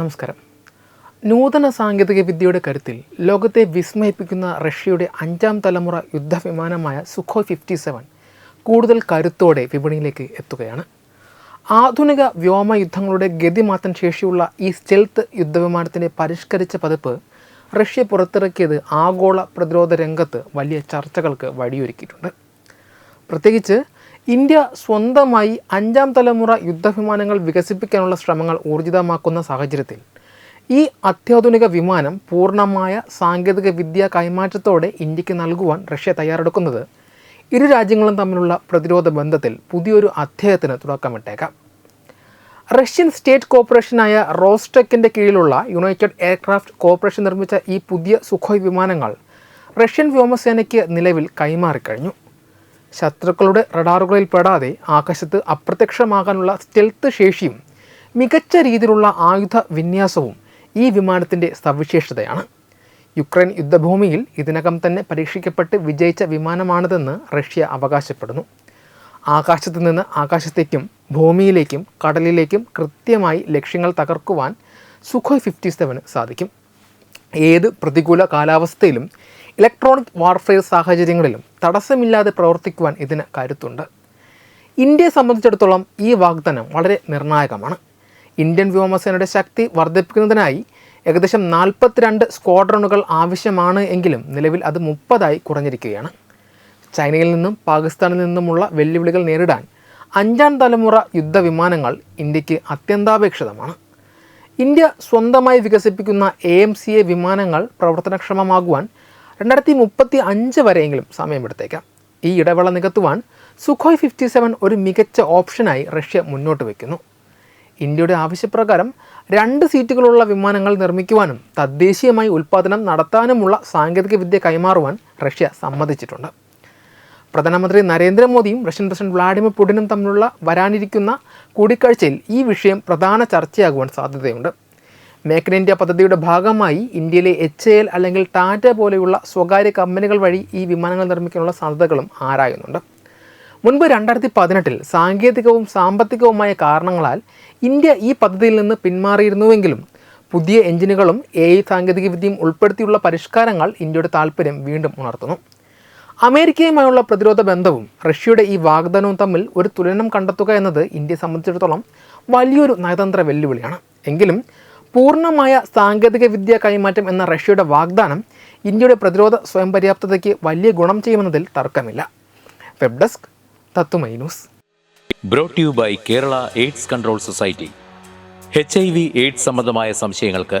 നമസ്കാരം. നൂതന സാങ്കേതിക വിദ്യയുടെ കരുത്തിൽ ലോകത്തെ വിസ്മയിപ്പിക്കുന്ന റഷ്യയുടെ അഞ്ചാം തലമുറ യുദ്ധവിമാനമായ സുഖോയ് ഫിഫ്റ്റി സെവൻ കൂടുതൽ കരുത്തോടെ വിപണിയിലേക്ക് എത്തുകയാണ്. ആധുനിക വ്യോമയുദ്ധങ്ങളുടെ ഗതി ശേഷിയുള്ള ഈ സ്റ്റെൽത്ത് യുദ്ധവിമാനത്തിന്റെ പരിഷ്കരിച്ച പതിപ്പ് റഷ്യ പുറത്തിറക്കിയത് ആഗോള പ്രതിരോധ രംഗത്ത് വലിയ ചർച്ചകൾക്ക് വഴിയൊരുക്കിയിട്ടുണ്ട്. പ്രത്യേകിച്ച് ഇന്ത്യ സ്വന്തമായി അഞ്ചാം തലമുറ യുദ്ധവിമാനങ്ങൾ വികസിപ്പിക്കാനുള്ള ശ്രമങ്ങൾ ഊർജിതമാക്കുന്ന സാഹചര്യത്തിൽ ഈ അത്യാധുനിക വിമാനം പൂർണമായ സാങ്കേതിക വിദ്യ കൈമാറ്റത്തോടെ ഇന്ത്യയ്ക്ക് നൽകുവാൻ റഷ്യ തയ്യാറെടുക്കുന്നത് ഇരു രാജ്യങ്ങളും തമ്മിലുള്ള പ്രതിരോധ ബന്ധത്തിൽ പുതിയൊരു അധ്യായത്തിന് തുടക്കമിട്ടേക്കാം. റഷ്യൻ സ്റ്റേറ്റ് കോർപ്പറേഷനായ റോസ്റ്റെക്കിന്റെ കീഴിലുള്ള യുണൈറ്റഡ് എയർക്രാഫ്റ്റ് കോർപ്പറേഷൻ നിർമ്മിച്ച ഈ പുതിയ സുഖോയ് വിമാനങ്ങൾ റഷ്യൻ വ്യോമസേനയ്ക്ക് നിലവിൽ കൈമാറിക്കഴിഞ്ഞു. ശത്രുക്കളുടെ റഡാറുകളിൽ പെടാതെ ആകാശത്ത് അപ്രത്യക്ഷമാകാനുള്ള സ്റ്റെൽത്ത് ശേഷിയും മികച്ച രീതിയിലുള്ള ആയുധ വിന്യാസവും ഈ വിമാനത്തിന്റെ സവിശേഷതയാണ്. യുക്രൈൻ യുദ്ധഭൂമിയിൽ ഇതിനകം തന്നെ പരീക്ഷിക്കപ്പെട്ട് വിജയിച്ച വിമാനമാണിതെന്ന് റഷ്യ അവകാശപ്പെടുന്നു. ആകാശത്ത് നിന്ന് ആകാശത്തേക്കും ഭൂമിയിലേക്കും കടലിലേക്കും കൃത്യമായി ലക്ഷ്യങ്ങൾ തകർക്കുവാൻ സുഖോയ് ഫിഫ്റ്റി സെവന് സാധിക്കും. ഏത് പ്രതികൂല കാലാവസ്ഥയിലും ഇലക്ട്രോണിക് വാർഫെയർ സാഹചര്യങ്ങളിലും തടസ്സമില്ലാതെ പ്രവർത്തിക്കുവാൻ ഇതിന് കരുത്തുണ്ട്. ഇന്ത്യയെ സംബന്ധിച്ചിടത്തോളം ഈ വാഗ്ദാനം വളരെ നിർണായകമാണ്. ഇന്ത്യൻ വ്യോമസേനയുടെ ശക്തി വർദ്ധിപ്പിക്കുന്നതിനായി ഏകദേശം നാൽപ്പത്തിരണ്ട് സ്ക്വാഡ്രണുകൾ ആവശ്യമാണ് എങ്കിലും നിലവിൽ അത് മുപ്പതായി കുറഞ്ഞിരിക്കുകയാണ്. ചൈനയിൽ നിന്നും പാകിസ്ഥാനിൽ നിന്നുമുള്ള വെല്ലുവിളികൾ നേരിടാൻ അഞ്ചാം തലമുറ യുദ്ധവിമാനങ്ങൾ ഇന്ത്യയ്ക്ക് അത്യന്താപേക്ഷിതമാണ്. ഇന്ത്യ സ്വന്തമായി വികസിപ്പിക്കുന്ന എ എം സി എ വിമാനങ്ങൾ പ്രവർത്തനക്ഷമമാകുവാൻ രണ്ടായിരത്തി മുപ്പത്തി അഞ്ച് വരെയെങ്കിലും സമയമെടുത്തേക്കാം. ഈ ഇടവേള നികത്തുവാൻ സുഖോയ് ഫിഫ്റ്റി സെവൻ ഒരു മികച്ച ഓപ്ഷനായി റഷ്യ മുന്നോട്ട് വയ്ക്കുന്നു ഇന്ത്യയുടെ ആവശ്യപ്രകാരം രണ്ട് സീറ്റുകളുള്ള വിമാനങ്ങൾ നിർമ്മിക്കുവാനും തദ്ദേശീയമായി ഉൽപ്പാദനം നടത്താനുമുള്ള സാങ്കേതികവിദ്യ കൈമാറുവാൻ റഷ്യ സമ്മതിച്ചിട്ടുണ്ട്. പ്രധാനമന്ത്രി നരേന്ദ്രമോദിയും റഷ്യൻ പ്രസിഡന്റ് വ്ളാഡിമിർ പുടിനും തമ്മിലുള്ള വരാനിരിക്കുന്ന കൂടിക്കാഴ്ചയിൽ ഈ വിഷയം പ്രധാന ചർച്ചയാകുവാൻ സാധ്യതയുണ്ട്. മേക്ക് ഇൻ ഇന്ത്യ പദ്ധതിയുടെ ഭാഗമായി ഇന്ത്യയിലെ എച്ച് എൽ അല്ലെങ്കിൽ ടാറ്റ പോലെയുള്ള സ്വകാര്യ കമ്പനികൾ വഴി ഈ വിമാനങ്ങൾ നിർമ്മിക്കാനുള്ള സാധ്യതകളും ആരായുന്നുണ്ട്. മുൻപ് രണ്ടായിരത്തി പതിനെട്ടിൽ സാങ്കേതികവും സാമ്പത്തികവുമായ കാരണങ്ങളാൽ ഇന്ത്യ ഈ പദ്ധതിയിൽ നിന്ന് പിന്മാറിയിരുന്നുവെങ്കിലും പുതിയ എഞ്ചിനുകളും എ ഐ സാങ്കേതികവിദ്യയും ഉൾപ്പെടുത്തിയുള്ള പരിഷ്കാരങ്ങൾ ഇന്ത്യയുടെ താൽപ്പര്യം വീണ്ടും ഉണർത്തുന്നു. അമേരിക്കയുമായുള്ള പ്രതിരോധ ബന്ധവും റഷ്യയുടെ ഈ വാഗ്ദാനവും തമ്മിൽ ഒരു തുലനം കണ്ടെത്തുക എന്നത് ഇന്ത്യയെ സംബന്ധിച്ചിടത്തോളം വലിയൊരു നയതന്ത്ര വെല്ലുവിളിയാണ്. എങ്കിലും പൂർണമായ സാങ്കേതിക വിദ്യ കൈമാറ്റം എന്ന റഷ്യയുടെ വാഗ്ദാനം ഇന്ത്യയുടെ പ്രതിരോധ സ്വയം പര്യാപ്തതയ്ക്ക് വലിയ ഗുണം ചെയ്യുമെന്നതിൽ തർക്കമില്ല. വെബ് ഡെസ്ക് തത്തുമൈ news. Brought you by Kerala AIDS control society H I V AIDS സംബന്ധമായ സംശയങ്ങൾക്ക്